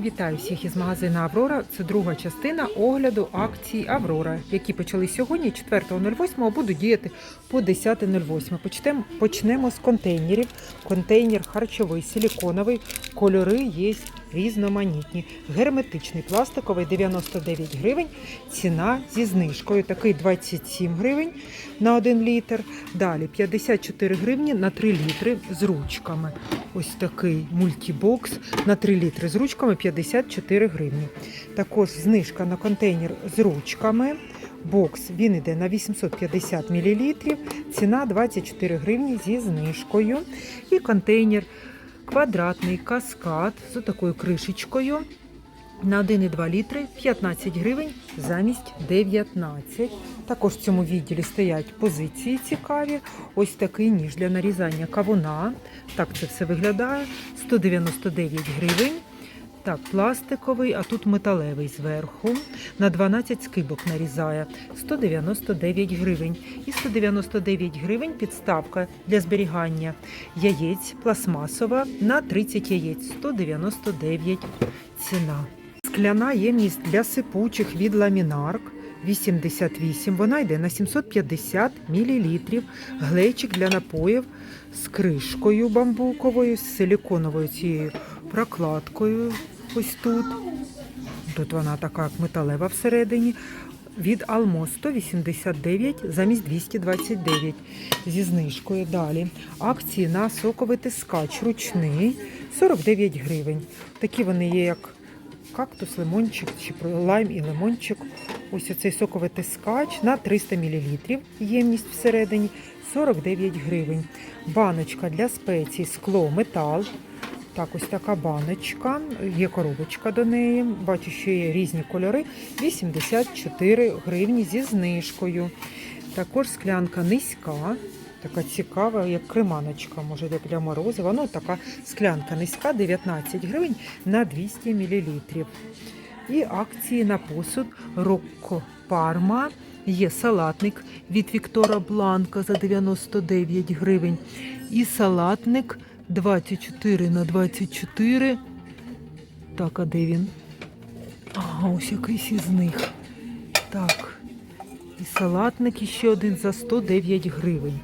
Вітаю всіх із магазину Аврора. Це друга частина огляду акцій Аврора, які почали сьогодні, 4.08, а будуть діяти по 10.08. Почнемо, почнемо з контейнерів. Контейнер харчовий, силіконовий, кольори є різноманітні. Герметичний пластиковий 99 гривень, ціна зі знижкою. Такий 27 гривень на 1 літр. Далі 54 гривні на 3 літри з ручками. Ось такий мультібокс на 3 літри з ручками 54 гривні. Також знижка на контейнер з ручками. Бокс він йде на 850 мл, ціна 24 гривні зі знижкою. І контейнер квадратний каскад з такою кришечкою на 1,2 літри 15 гривень замість 19. Також в цьому відділі стоять позиції цікаві. Ось такий ніж для нарізання кавуна. Так це все виглядає. 199 гривень. Так, пластиковий, а тут металевий зверху. На 12 скибок нарізає 199 гривень. І 199 гривень підставка для зберігання яєць пластмасова на 30 яєць 199 ціна. Скляна ємність для сипучих від ламінарк 88. Вона йде на 750 мл. Глечик для напоїв з кришкою бамбуковою, з силіконовою цією прокладкою. Ось тут. Тут вона така як металева всередині. Від Алмо 189 замість 229 зі знижкою. Далі акції на соковий тискач ручний 49 гривень. Такі вони є, як кактус, лимончик чи лайм і лимончик. Ось оцей соковий тискач на 300 мл. Ємність всередині 49 гривень. Баночка для спецій, скло, метал. Так, ось така баночка, є коробочка до неї. Бачу, що є різні кольори. 84 гривні зі знижкою. Також склянка низька, така цікава, як креманочка, може як для морозива. Ну, така склянка низька, 19 гривень на 200 мл. І акції на посуд Рокко Парма. Є салатник від Віктора Бланка за 99 гривень. І салатник 24 на 24. Так, а де він? Ага, ось якийсь із них. Так. І салатник іще один за 109 гривень.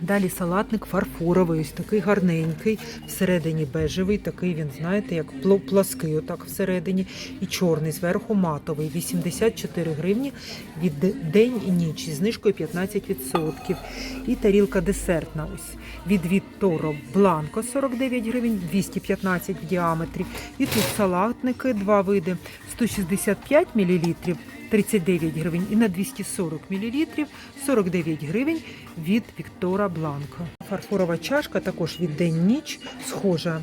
Далі салатник фарфоровий, ось такий гарненький, всередині бежевий, такий він, знаєте, як пло- плаский, отак всередині. І чорний, зверху матовий, 84 гривні від день і ніч зі знижкою 15%. І тарілка десертна ось від Вітторо Бланко 49 гривень, 215 в діаметрі. І тут салатники, два види, 165 мл, 39 гривень і на 240 мл 49 гривень від Віктора Бланко. Фарфорова чашка також від день ніч, схожа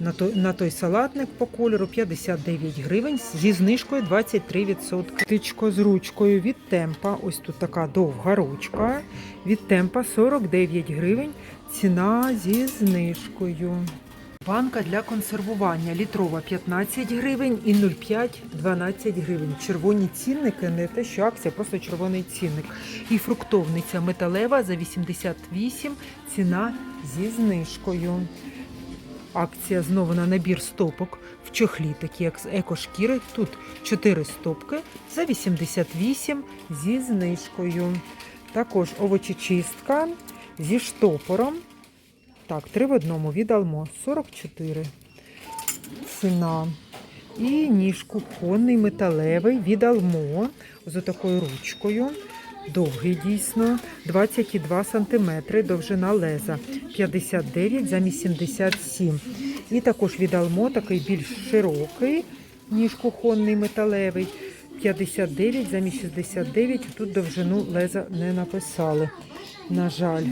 на той, на той салатник по кольору 59 гривень зі знижкою 23%. Тичко з ручкою від темпа. Ось тут така довга ручка. Від темпа 49 гривень. Ціна зі знижкою. Банка для консервування літрова 15 гривень і 0,5 12 гривень. Червоні цінники, не те, що акція, просто червоний цінник. І фруктовниця металева за 88, ціна зі знижкою. Акція знову на набір стопок в чохлі, такі як з екошкіри. Тут 4 стопки за 88 зі знижкою. Також овочечистка зі штопором. Так, три в одному від Алмо 44 ціна. І ніж кухонний металевий від Алмо з такою ручкою. Довгий дійсно, 22 см довжина леза, 59 замість 77. І також від Алмо такий більш широкий, ніж кухонний металевий, 59 замість 69. Тут довжину леза не написали. На жаль.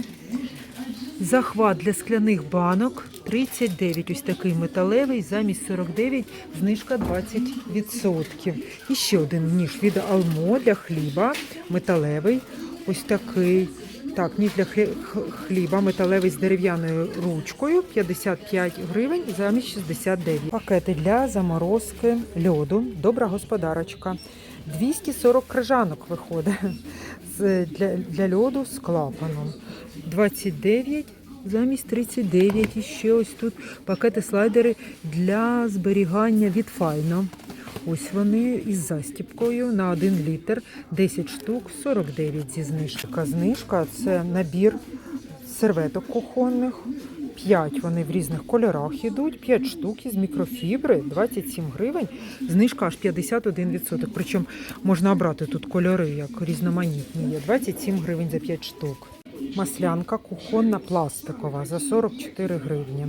Захват для скляних банок 39, ось такий металевий, замість 49, знижка 20%. І ще один ніж від Алмо для хліба, металевий, ось такий. Так, ніж для хлі- хліба металевий з дерев'яною ручкою 55 гривень замість 69. Пакети для заморозки льоду. Добра господарочка. 240 крижанок виходить для, для льоду з клапаном. 29 замість 39. І ще ось тут пакети слайдери для зберігання від Файно. Ось вони із застіпкою на 1 літр, 10 штук, 49 зі знижки. Така знижка це набір серветок кухонних. 5 вони в різних кольорах ідуть, 5 штук із мікрофібри, 27 гривень, знижка аж 51%. Причому можна обрати тут кольори, як різноманітні є. 27 гривень за 5 штук. Маслянка кухонна пластикова за 44 гривні.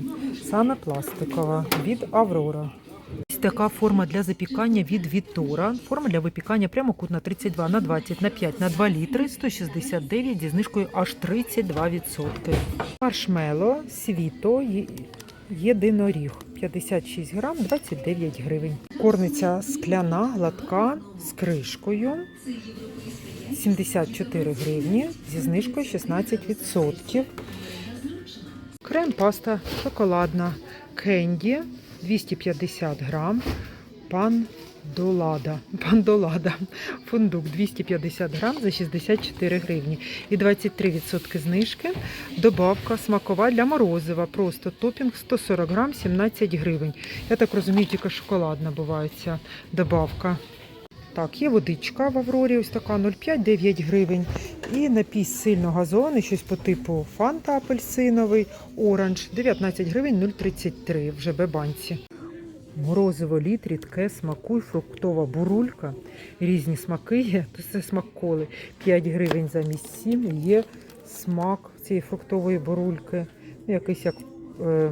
Саме пластикова від Аврора. Така форма для запікання від Вітора. Форма для випікання прямокутна 32 на 20 на 5 на 2 літри 169 зі знижкою аж 32%. Маршмело світо єдиноріг 56 грам 29 гривень. Корниця скляна, гладка з кришкою 74 гривні зі знижкою 16%. Крем паста шоколадна кенді 250 грам. Пандолада. Пандолада. Фундук 250 грам за 64 гривні. І 23% знижки. Добавка смакова для морозива. Просто топінг 140 грам 17 гривень. Я так розумію, тільки шоколадна буває ця добавка. Так, є водичка в Аврорі, ось така 0,5-9 гривень. І напій сильно газований, щось по типу фанта апельсиновий, оранж 19 гривень 0,33 вже бебанці. Морозиво літ, рідке, смакуй, фруктова бурулька. Різні смаки є, то це смак коли. 5 гривень замість 7 є смак цієї фруктової бурульки. Ну, Якийсь як е,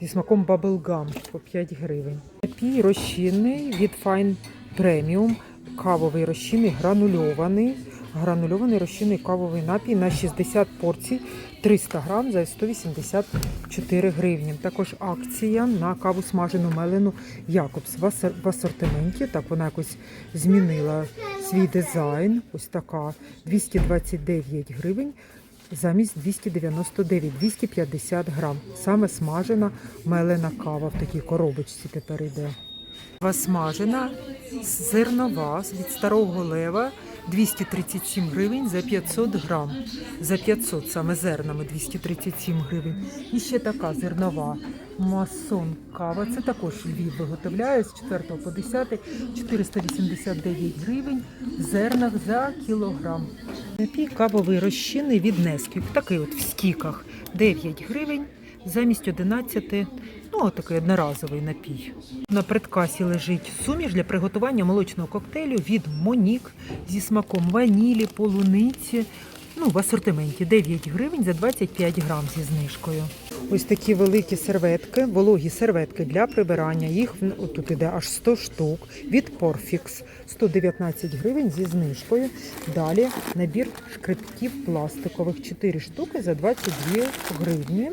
зі смаком баблгам по 5 гривень. Напій розчинний від Fine Premium. Кавовий розчинний гранульований. Гранульований розчинний кавовий напій на 60 порцій 300 грам за 184 гривні. Також акція на каву смажену мелену Якобс в асортименті. Так вона якось змінила свій дизайн. Ось така 229 гривень. Замість 299, 250 грам. Саме смажена мелена кава в такій коробочці тепер йде. Смажена зернова від старого лева 237 гривень за 500 грам. За 500 саме зернами 237 гривень. І ще така зернова масон кава. Це також Львів виготовляє з 4 по 10 489 гривень в зернах за кілограм. Напій кавовий розчинний від Несквік. Такий от в стіках 9 гривень замість 11 Ну, отакий одноразовий напій. На предкасі лежить суміш для приготування молочного коктейлю від Монік зі смаком ванілі, полуниці. Ну, в асортименті 9 гривень за 25 грам зі знижкою. Ось такі великі серветки, вологі серветки для прибирання. Їх тут іде аж 100 штук від Porfix. 119 гривень зі знижкою. Далі набір шкребків пластикових 4 штуки за 22 гривні.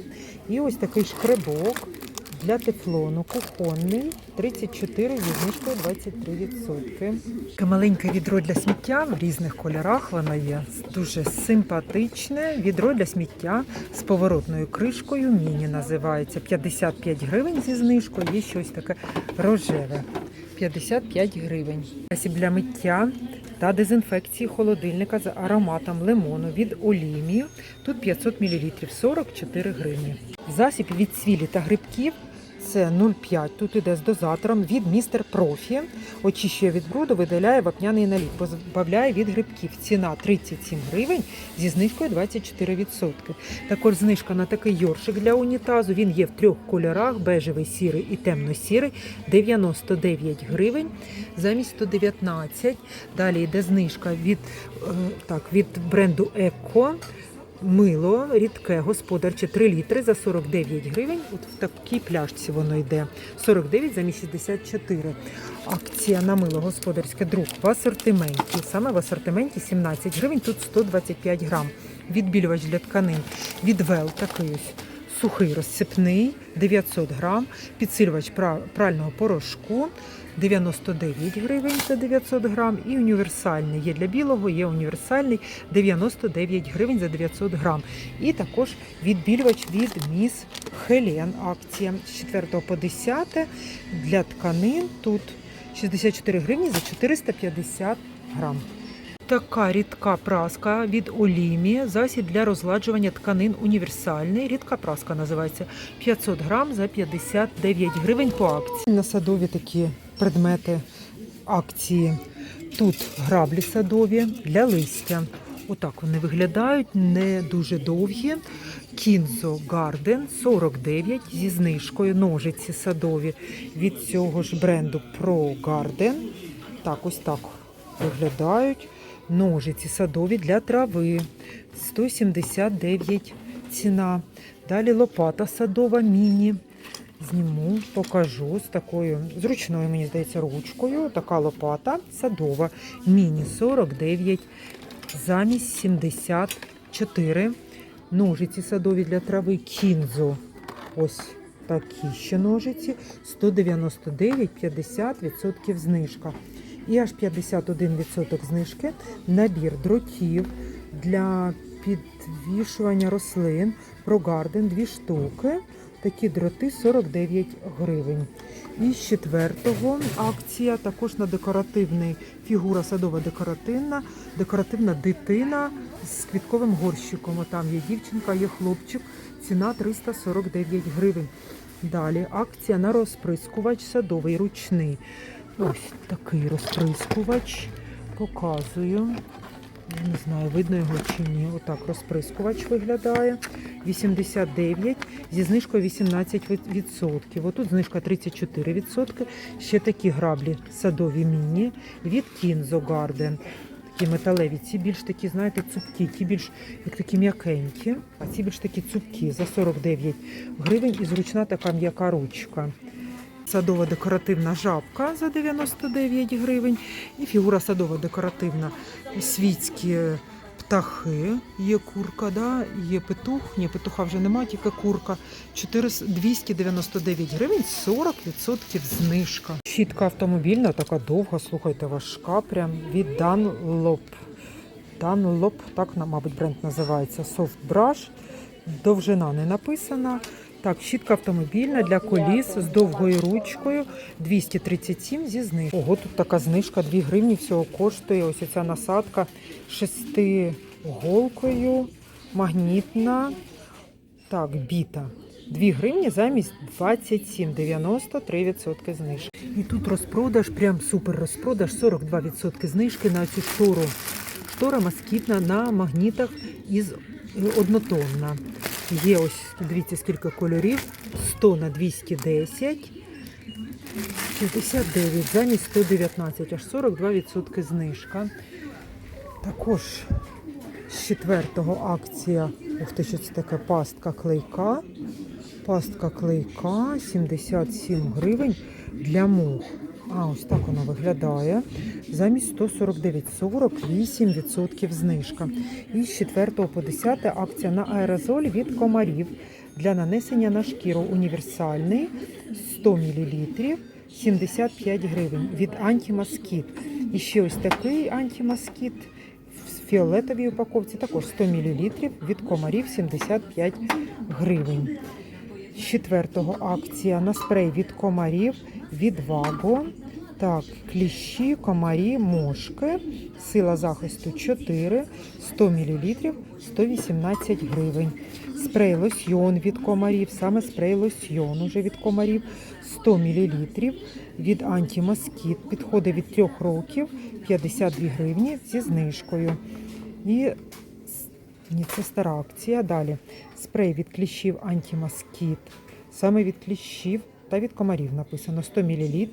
І ось такий шкребок для тефлону кухонний 34 зі знижкою 23%. Таке маленьке відро для сміття в різних кольорах воно є. Дуже симпатичне відро для сміття з поворотною кришкою. Міні називається 55 гривень зі знижкою. Є щось таке рожеве. 55 гривень. Засіб для миття та дезінфекції холодильника з ароматом лимону від Олімі. Тут 500 мл 44 гривні. Засіб від цвілі та грибків це 0,5. Тут іде з дозатором від містер Профі. Очищує від бруду, видаляє вапняний наліт, позбавляє від грибків. Ціна 37 гривень зі знижкою 24%. Також знижка на такий йоршик для унітазу. Він є в трьох кольорах: бежевий, сірий і темно-сірий. 99 гривень замість 119. Далі йде знижка від, е, так, від бренду Еко. Мило рідке господарче 3 літри за 49 гривень. От в такій пляшці воно йде. 49 замість 64. Акція на мило господарське друг в асортименті. Саме в асортименті 17 гривень, тут 125 грам. Відбілювач для тканин. Від Вел такий ось сухий розсипний 900 грам. Підсилювач пра- прального порошку 99 гривень за 900 грам. І універсальний є для білого, є універсальний 99 гривень за 900 грам. І також відбілювач від Міс Хелен. Акція з 4 по 10 для тканин. Тут 64 гривні за 450 грам. Така рідка праска від Олімі, засіб для розгладжування тканин універсальний. Рідка праска називається 500 грам за 59 гривень по акції. На садові такі предмети акції. Тут граблі садові для листя. Отак вони виглядають, не дуже довгі. Кінзо Гарден 49 зі знижкою. Ножиці садові від цього ж бренду Pro Garden. Так, ось так виглядають. Ножиці садові для трави 179 ціна. Далі лопата садова міні. Зніму, покажу з такою зручною, мені здається, ручкою. Така лопата садова. Міні 49 замість 74. Ножиці садові для трави кінзо. Ось такі ще ножиці. 199, 50% знижка. І аж 51% знижки. Набір дротів для підвішування рослин. Прогарден 2 штуки. Такі дроти 49 гривень. І з четвертого акція також на декоративний фігура садова декоративна, декоративна дитина з квітковим горщиком. Там є дівчинка, є хлопчик. Ціна 349 гривень. Далі акція на розприскувач садовий ручний. Ось такий розприскувач. Показую. Не знаю, видно його чи ні. Отак розприскувач виглядає. 89 зі знижкою 18%. Отут знижка 34%. Ще такі граблі садові міні від Кінзо Гарден. Такі металеві. Ці більш такі, знаєте, цупкі, ті більш як такі м'якенькі, а ці більш такі цупкі за 49 гривень і зручна така м'яка ручка. Садова декоративна жабка за 99 гривень. І фігура садова декоративна світські птахи. Є курка, да? є петух. Ні, петуха вже немає, тільки курка. 400 299 гривень, 40% знижка. Щітка автомобільна, така довга, слухайте, важка, прям від Dunlop. Dunlop, так, мабуть, бренд називається Soft Brush. Довжина не написана. Так, щітка автомобільна для коліс з довгою ручкою 237 зі знижкою. Ого, тут така знижка 2 гривні всього коштує. Ось ця насадка шестиголкою, магнітна. Так, біта. 2 гривні замість 27, 93% знижки. І тут розпродаж, прям супер розпродаж, 42% знижки на цю штору. Штора москітна на магнітах із е, однотонна. Є ось, дивіться, скільки кольорів. 100 на 210, 59 замість 119, аж 42% знижка. Також з четвертого акція, ух ти, що це таке пастка клейка. Пастка клейка 77 гривень для мух. А, ось так вона виглядає. Замість 149, 48% знижка. І з 4 по 10 акція на аерозоль від комарів для нанесення на шкіру універсальний 100 мл 75 гривень від антимоскіт. І ще ось такий антимоскіт в фіолетовій упаковці, також 100 мл від комарів 75 гривень. З четвертого акція на спрей від комарів від Ваго. Так, кліщі, комарі, мошки. Сила захисту 4, 100 мл, 118 гривень. Спрей лосьйон від комарів, саме спрей лосьйон уже від комарів 100 мл від антимоскіт. Підходить від 3 років 52 гривні зі знижкою. І це стара акція. Далі спрей від кліщів антимоскіт. Саме від кліщів та від комарів написано 100 мл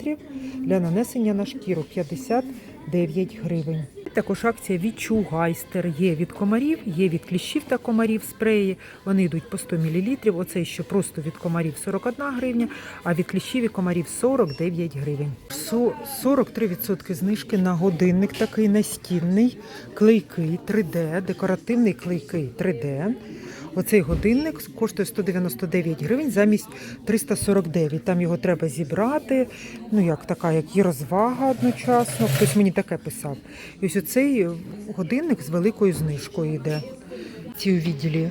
для нанесення на шкіру 59 гривень. Також акція Відчугайстер є від комарів, є від кліщів та комарів спреї. Вони йдуть по 100 мл. Оцей що просто від комарів 41 гривня, а від кліщів і комарів 49 гривень. Со- 43% знижки на годинник такий настінний, клейкий 3D, декоративний клейкий 3D. Оцей годинник коштує 199 гривень замість 349. Там його треба зібрати. Ну, як така, як і розвага одночасно. Хтось мені таке писав. І ось оцей годинник з великою знижкою йде. Ці у відділі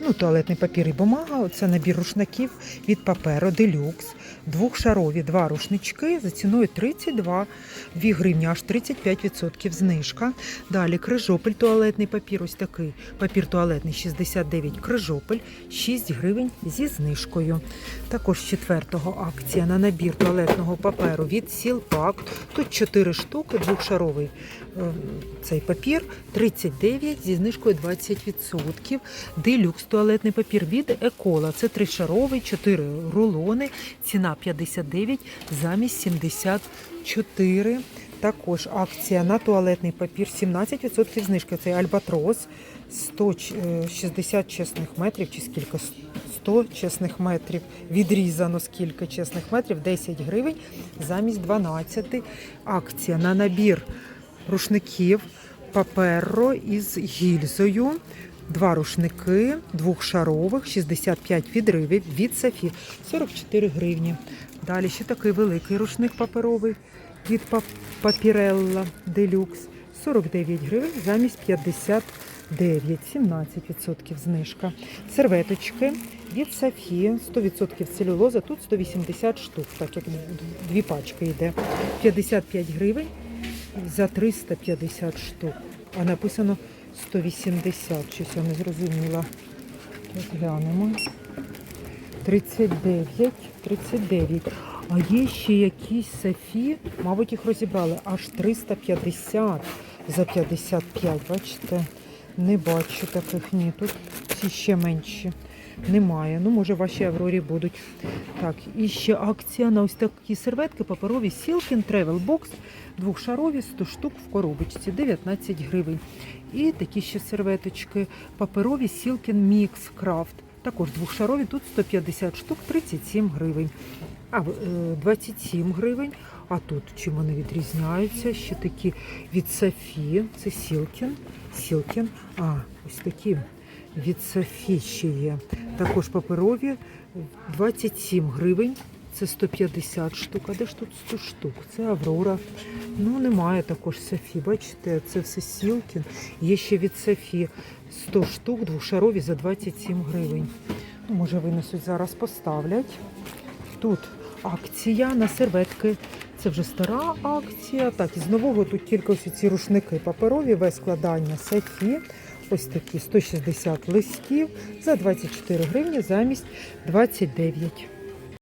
Ну, туалетний папір і бумага. Це набір рушників від паперу делюкс. Двохшарові два рушнички за ціною 32 2 гривні, аж 35% знижка. Далі крижопель, туалетний папір, ось такий. Папір туалетний 69 крижопель, 6 гривень зі знижкою. Також 4-го акція на набір туалетного паперу від Сілпак. Тут 4 штуки, двохшаровий цей папір 39 зі знижкою 20%. Делюкс туалетний папір від Екола. Це тришаровий, 4 рулони, ціна 59 замість 74. Також акція на туалетний папір 17% знижки. Це Альбатрос 160 чесних метрів чи скільки? 100 чесних метрів. Відрізано скільки чесних метрів? 10 гривень замість 12. Акція на набір рушників паперо із гільзою. Два рушники двохшарових, 65 відривів від Сафі, 44 гривні. Далі ще такий великий рушник паперовий від Пап- Папірелла Делюкс, 49 гривень замість 59, 17% знижка. Серветочки від Сафі, 100% целюлоза, тут 180 штук, так як дві пачки йде. 55 гривень за 350 штук. А написано 180, щось я не зрозуміла. Так, глянемо. 39, 39. А є ще якісь Софі, мабуть, їх розібрали, аж 350 за 55. Бачите? Не бачу таких, ні. Тут ці ще менші. Немає. Ну, може, ваші Аврорі будуть. Так, і ще акція на ось такі серветки паперові Silken Travel Box. Двохшарові 100 штук в коробочці, 19 гривень. І такі ще серветочки паперові Silken Mix Craft. Також двохшарові, тут 150 штук, 37 гривень. А, е, 27 гривень. А тут чим вони відрізняються? Ще такі від Софі. Це Silken. Silken. А, ось такі від Софі ще є. Також паперові 27 гривень. Це 150 штук. А де ж тут 100 штук? Це Аврора. Ну, немає також Софі. Бачите, це все Сілкін. Є ще від Софі 100 штук, двошарові за 27 гривень. Ну, може, винесуть зараз, поставлять. Тут акція на серветки. Це вже стара акція. Так, із нового тут тільки ось ці рушники паперові, весь складання Софі. Ось такі 160 листів за 24 гривні замість 29.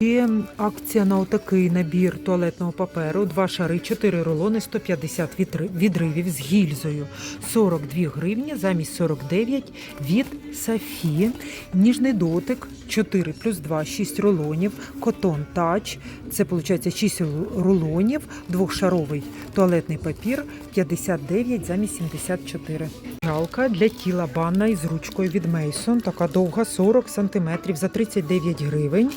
Є акція на отакий набір туалетного паперу, два шари, 4 рулони, 150 відри- відривів з гільзою, 42 гривні замість 49 від Сафі. Ніжний дотик 4 плюс 2, 6 рулонів, котон тач, це виходить 6 рулонів, двохшаровий туалетний папір 59 замість 74. Жалка для тіла банна із ручкою від Мейсон, така довга 40 см за 39 гривень.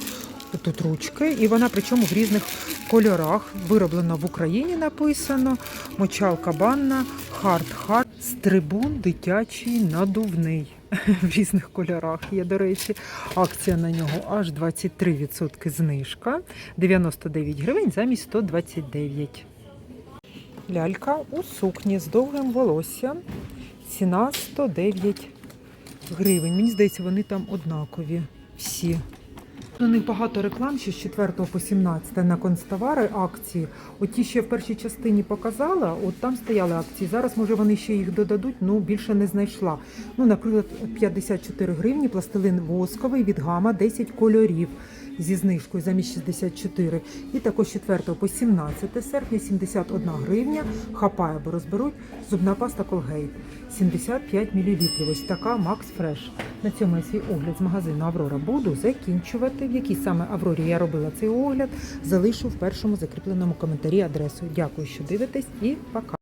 Тут ручки, і вона причому в різних кольорах. Вироблена в Україні написано. Мочалка банна, хард хард, стрибун дитячий надувний. В різних кольорах є, до речі. Акція на нього аж 23% знижка. 99 гривень замість 129. Лялька у сукні з довгим волоссям. Ціна 109 гривень. Мені здається, вони там однакові всі. На них багато реклам, ще з 4 по 17 на концтовари акції. От ті, що я в першій частині показала, от там стояли акції. Зараз, може, вони ще їх додадуть, ну більше не знайшла. Ну, наприклад, 54 гривні, пластилин восковий від гама 10 кольорів зі знижкою замість 64. І також 4 по 17 серпня 71 гривня. Хапає, бо розберуть. Зубна паста Colgate 75 мл. Ось така Max Fresh. На цьому я свій огляд з магазину Аврора буду закінчувати. В якій саме Аврорі я робила цей огляд, залишу в першому закріпленому коментарі адресу. Дякую, що дивитесь, і пока.